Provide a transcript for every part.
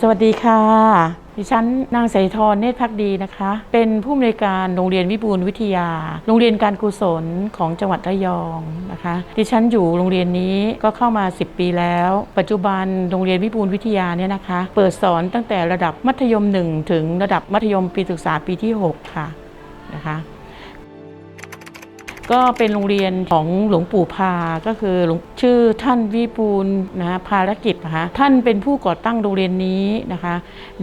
สวัสดีค่ะ ดิฉันนางสายทรเนตรพักดีนะคะ เป็นผู้อำนวยการโรงเรียนวิบูลวิทยา โรงเรียนการกุศลของจังหวัดระยองนะคะ ดิฉันอยู่โรงเรียนนี้ก็เข้ามา 10 ปีแล้ว ปัจจุบันโรงเรียนวิบูลวิทยาเนี่ยนะคะ เปิดสอนตั้งแต่ระดับมัธยม 1 ถึงระดับมัธยมปีศึกษาปีที่ 6 ค่ะนะคะ ก็เป็นโรงเรียนของหลวงปู่พา ก็คือหลวงชื่อท่านวิบูลนะภารกิจนะคะท่านเป็นผู้ก่อตั้งโรงเรียนนี้นะคะ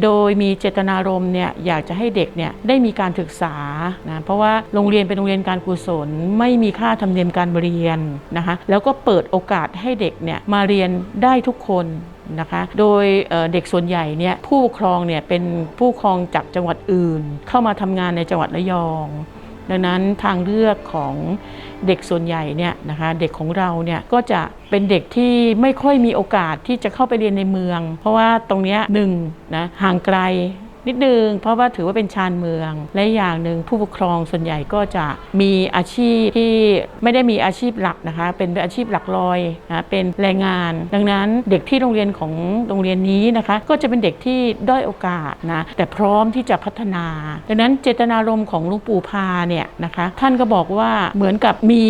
โดยมีเจตนารมณ์เนี่ยอยากจะให้เด็กเนี่ยได้มีการศึกษานะเพราะว่าโรงเรียนเป็นโรงเรียนการกุศล ไม่มีค่าธรรมเนียมการเรียนนะคะแล้วก็เปิดโอกาสให้เด็กเนี่ยมาเรียนได้ทุกคนนะคะโดยเอ่อเด็กส่วนใหญ่เนี่ยผู้ปกครองเนี่ยเป็นผู้ปกครองจากจังหวัดอื่น เข้ามาทำงานในจังหวัดระยอง ดังนั้นทางเลือกของเด็กส่วนใหญ่เนี่ยนะคะเด็กของเราเนี่ยก็จะเป็นเด็กที่ไม่ค่อยมีโอกาสที่จะเข้าไปเรียนในเมือง เพราะว่าตรงนี้หนึ่งนะห่างไกล นิดนึง เพราะว่าถือว่าเป็นชานเมือง และอย่างหนึ่งผู้ปกครองส่วนใหญ่ก็จะมีอาชีพที่ไม่ได้มีอาชีพหลักนะคะ เป็นอาชีพหลักลอยนะเป็นแรงงาน ดังนั้นเด็กที่โรงเรียนของโรงเรียนนี้นะคะ ก็จะเป็นเด็กที่ด้อยโอกาสนะแต่พร้อมที่จะพัฒนา ดังนั้นเจตนารมณ์ของลุงปู่พาเนี่ยนะคะ ท่านก็บอกว่าเหมือนกับมี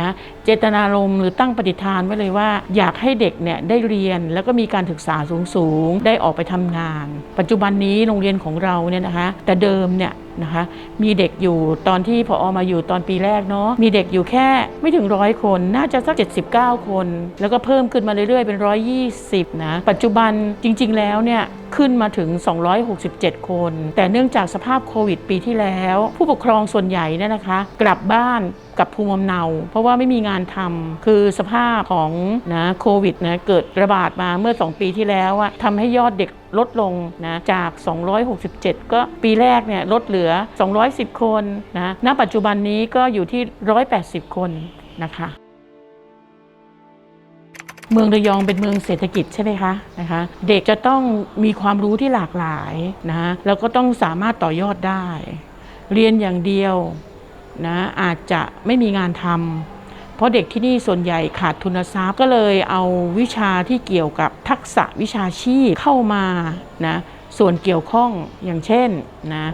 นะ เจตนารมณ์หรือตั้งปฏิฐานไว้เลยว่า อยากให้เด็กเนี่ยได้เรียนแล้วก็มีการศึกษาสูงๆ ได้ออกไปทำงาน ปัจจุบันนี้โรงเรียนของเราเนี่ยนะคะ แต่เดิมเนี่ยนะคะมีเด็กอยู่ตอนที่พออมาอยู่ตอนปีแรกเนาะมีเด็กอยู่แค่ไม่ถึงร้อยคนน่าจะสัก 79 คน แล้วก็เพิ่มขึ้นมาเรื่อยๆ เป็น 120นะปัจจุบันจริง ๆ แล้วเนี่ยขึ้นมาถึง 267 คน แต่เนื่องจากสภาพโควิดปีที่แล้ว ผู้ปกครองส่วนใหญ่เนี่ยนะคะ กลับบ้าน กับภูมิลำเนา เพราะว่าไม่มีงานทำคือสภาพของนะโควิดนะเกิดระบาดมาเมื่อ 2 ปีที่แล้วอะทำให้ยอดเด็กลดลงนะจาก 267 ก็ปีแรกเนี่ยลดเหลือ 210 คนนะณปัจจุบันนี้ก็อยู่ที่ 180 คนนะคะเมืองระยองเป็นเมืองเศรษฐกิจใช่ไหมคะนะคะ เด็กจะต้องมีความรู้ที่หลากหลายนะแล้วก็ต้องสามารถต่อยอดได้ เรียนอย่างเดียว นะอาจจะไม่มีงานทำเพราะเด็กที่นี่ส่วนใหญ่ขาดทุนทรัพย์ก็เลยเอาวิชาที่เกี่ยวกับทักษะวิชาชีพเข้ามานะส่วนเกี่ยวข้องอย่างเช่นนะ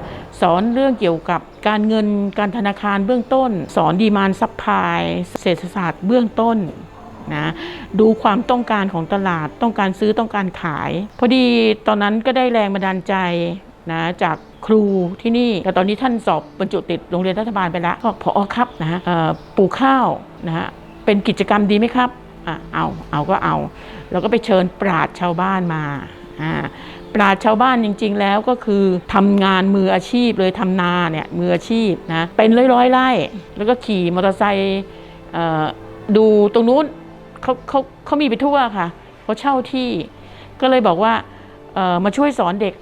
สอนเรื่องเกี่ยวกับการเงินการธนาคารเบื้องต้น สอนดีมานซัพพลายเศรษฐศาสตร์เบื้องต้นนะดูความต้องการของตลาดต้องการซื้อต้องการขาย พอดีตอนนั้นก็ได้แรงบันดาลใจนะจาก ครูที่นี่ แต่ตอนนี้ท่านสอบบรรจุติดโรงเรียนรัฐบาลไปแล้วก็พอครับนะฮะปลูกข้าวนะฮะเป็นกิจกรรมดีไหมครับอะเอาเอาก็เอาแล้วก็ไปเชิญปราดชาวบ้านมาอ่าปราดชาวบ้านจริง ๆ แล้วก็คือทำงานมืออาชีพเลยทำนาเนี่ยมืออาชีพนะเป็นร้อยๆไร่แล้วก็ขี่มอเตอร์ไซค์ดูตรงนู้นเขาเขาเขามีไปทั่วค่ะเขาเช่าที่ก็เลยบอกว่ามาช่วยสอนเด็ก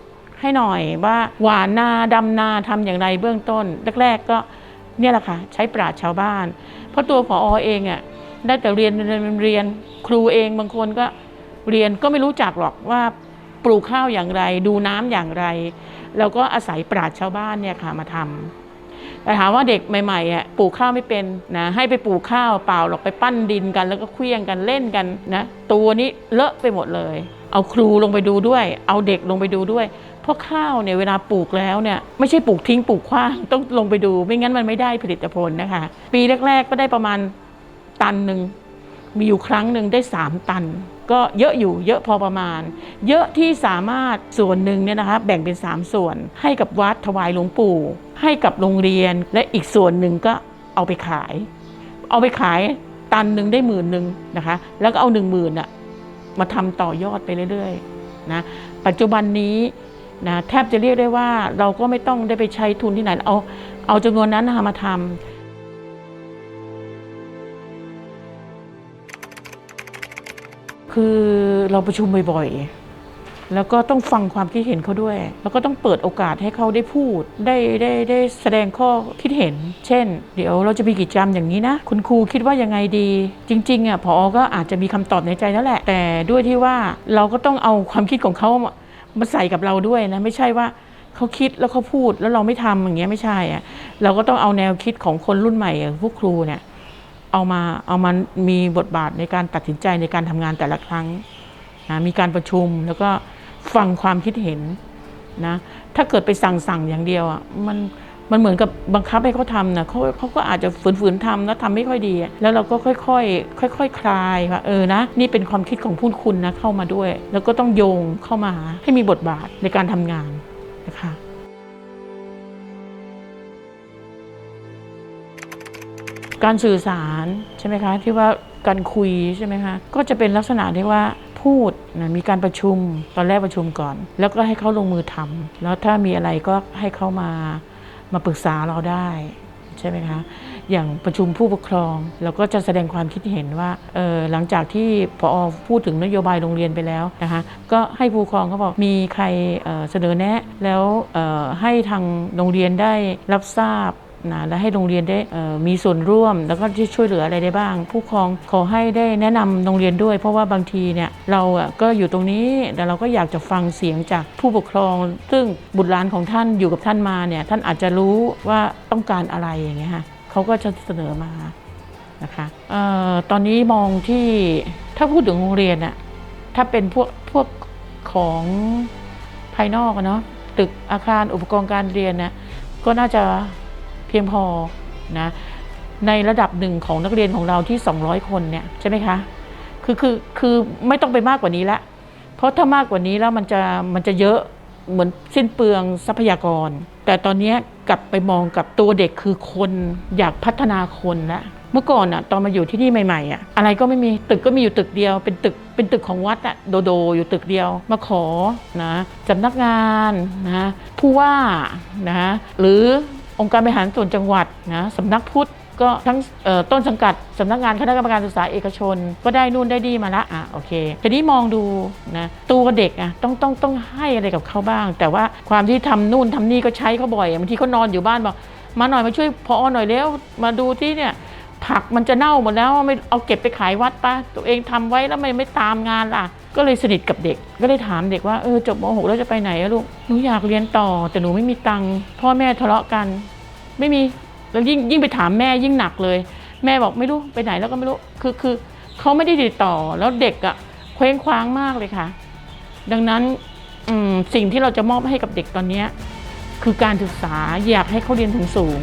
ให้หน่อยว่าหวานนาดำนาทำอย่างไรเบื้องต้น แรก ๆ ก็เนี่ยแหละค่ะใช้ปราชชาวบ้าน เพราะตัวผออเองอะได้แต่เรียนเรียนเรียนครูเองบางคนก็เรียนก็ไม่รู้จักหรอกว่าปลูกข้าวอย่างไร ดูน้ำอย่างไร แล้วก็อาศัยปราชชาวบ้านเนี่ยค่ะมาทำ แต่ถามว่าเด็กใหม่ๆอะปลูกข้าวไม่เป็นนะให้ไปปลูกข้าวเปล่าหรอกไปปั้นดินกัน แล้วก็เคลี้ยงกันเล่นกันนะตัวนี้เลอะไปหมดเลย เอาครูลงไปดูด้วย เอาเด็กลงไปดูด้วยเพราะข้าวเนี่ยเวลาปลูกแล้วเนี่ยไม่ใช่ปลูกทิ้งปลูกขว้างต้องลงไปดู ไม่งั้นมันไม่ได้ผลิตผลนะคะ ปีแรก ๆ ก็ได้ประมาณตันหนึ่ง มีอยู่ครั้งหนึ่งได้ 3 ตัน ก็เยอะอยู่เยอะพอประมาณ เยอะที่สามารถส่วนหนึ่งเนี่ยนะคะแบ่งเป็น 3 ส่วน ให้กับวัดถวายหลวงปู่ ให้กับโรงเรียนและอีกส่วนหนึ่งก็เอาไปขาย เอาไปขายตันหนึ่งได้หมื่นหนึ่งนะคะ แล้วก็เอาหนึ่งหมื่นอะมาทำต่อยอดไปเรื่อยๆนะปัจจุบันนี้นะแทบจะเรียกได้ว่าเราก็ไม่ต้องได้ไปใช้ทุนที่ไหนเอาเอาจำนวนนั้นนะคะมาทำ คือเราประชุมบ่อยๆ แล้วก็ต้องฟังความคิดเห็นเขาด้วย แล้วก็ต้องเปิดโอกาสให้เขาได้พูด ได้ได้ได้แสดงข้อคิดเห็น เช่น เดี๋ยวเราจะมีกิจกรรมอย่างนี้นะ คุณครูคิดว่ายังไงดี จริงๆอะพอก็อาจจะมีคำตอบในใจนั่นแหละ แต่ด้วยที่ว่าเราก็ต้องเอาความคิดของเขามาใส่กับเราด้วยนะ ไม่ใช่ว่าเขาคิดแล้วเขาพูดแล้วเราไม่ทำอย่างเงี้ยไม่ใช่อะเราก็ต้องเอาแนวคิดของคนรุ่นใหม่อย่างพวกครูเนี่ย เอามาเอามันมีบทบาทในการตัดสินใจในการทำงานแต่ละครั้งนะมีการประชุมแล้วก็ฟังความคิดเห็นนะถ้าเกิดไปสั่งสั่งอย่างเดียวอะมันมันเหมือนกับบังคับให้เขาทำนะเขาเขาก็อาจจะฝืนๆทำแล้วทำไม่ค่อยดี แล้วเราก็ค่อยๆค่อยๆคลายว่าเออนะนี่เป็นความคิดของผู้คุณนะเข้ามาด้วย แล้วก็ต้องโยงเข้ามาให้มีบทบาทในการทำงานนะคะ การสื่อสารใช่ไหมคะที่ว่าการคุยใช่ไหมคะก็จะเป็นลักษณะที่ว่าพูดนะมีการประชุมตอนแรกประชุมก่อน แล้วก็ให้เขาลงมือทำแล้วถ้ามีอะไรก็ให้เขามามาปรึกษาเราได้ใช่ไหมคะอย่างประชุมผู้ปกครองเราก็จะแสดงความคิดเห็นว่าเออหลังจากที่พอพูดถึงนโยบายโรงเรียนไปแล้วนะคะก็ให้ผู้ปกครองเขาบอกมีใครเเสนอแนะ แล้วให้ทางโรงเรียนได้รับทราบ นะและให้โรงเรียนได้มีส่วนร่วม แล้วก็ที่ช่วยเหลืออะไรได้บ้าง ผู้ปกครองขอให้ได้แนะนำโรงเรียนด้วย เพราะว่าบางทีเนี่ยเราอะก็อยู่ตรงนี้แต่เราก็อยากจะฟังเสียงจากผู้ปกครอง ซึ่งบุตรหลานของท่านอยู่กับท่านมาเนี่ยท่านอาจจะรู้ว่าต้องการอะไรอย่างเงี้ยค่ะเขาก็จะเสนอมานะคะออตอนนี้มองที่ถ้าพูดถึงโรงเรียนอะถ้าเป็นพวกพวกของภายนอกเนาะตึกอาคารอุปกรณ์การเรียนเนี่ยก็น่าจะ พียงพอนะในระดับหนึ่งของนักเรียนของเราที่ 200 คนเนี่ยใช่ไหมคะคือคือคือไม่ต้องไปมากกว่านี้ละ เพราะถ้ามากกว่านี้แล้วมันจะมันจะเยอะเหมือนสิ้นเปลืองทรัพยากร แต่ตอนนี้กลับไปมองกับตัวเด็กคือคนอยากพัฒนาคนละเมื่อก่อนอะตอนมาอยู่ที่นี่ใหม่ๆอะอะไรก็ไม่มีตึกก็มีอยู่ตึกเดียว เป็นตึกเป็นตึกของวัดอะโดโดอยู่ตึกเดียว มาขอนะสำนักงานนะผู้ว่านะหรือ องค์การบริหารส่วนจังหวัดนะสำนักพุทธก็ทั้งต้นสังกัดสำนักงานคณะกรรมการศึกษาเอกชน ก็ได้นู่นได้ดีมาละอะโอเคทีนี้มองดูนะตัวเด็กอะต้องต้องต้องให้อะไรกับเขาบ้าง แต่ว่าความที่ทำนู่นทำนี่ก็ใช้เขาบ่อยบางทีเขานอนอยู่บ้านบอกมาหน่อยมาช่วยพอหน่อยเร็วมาดูที่เนี่ยผักมันจะเน่าหมดแล้วไม่เอาเก็บไปขายวัดปะตัวเองทำไว้แล้วไมันไม่ตามงานล่ะ ก็เลยสนิทกับเด็ก ก็เลยถามเด็กว่าเออจบม .6 แล้วจะไปไหนอะลูก หนูอยากเรียนต่อแต่หนูไม่มีตังค์ พ่อแม่ทะเลาะกัน ไม่มี แล้วยิ่งยิ่งไปถามแม่ยิ่งหนักเลย แม่บอกไม่รู้ไปไหนแล้วก็ไม่รู้ คือคือเขาไม่ได้ติดต่อ แล้วเด็กอะเคว้งคว้างมากเลยค่ะ ดังนั้นสิ่งที่เราจะมอบให้กับเด็กตอนนี้คือการศึกษาอยากให้เขาเรียนถึงสูง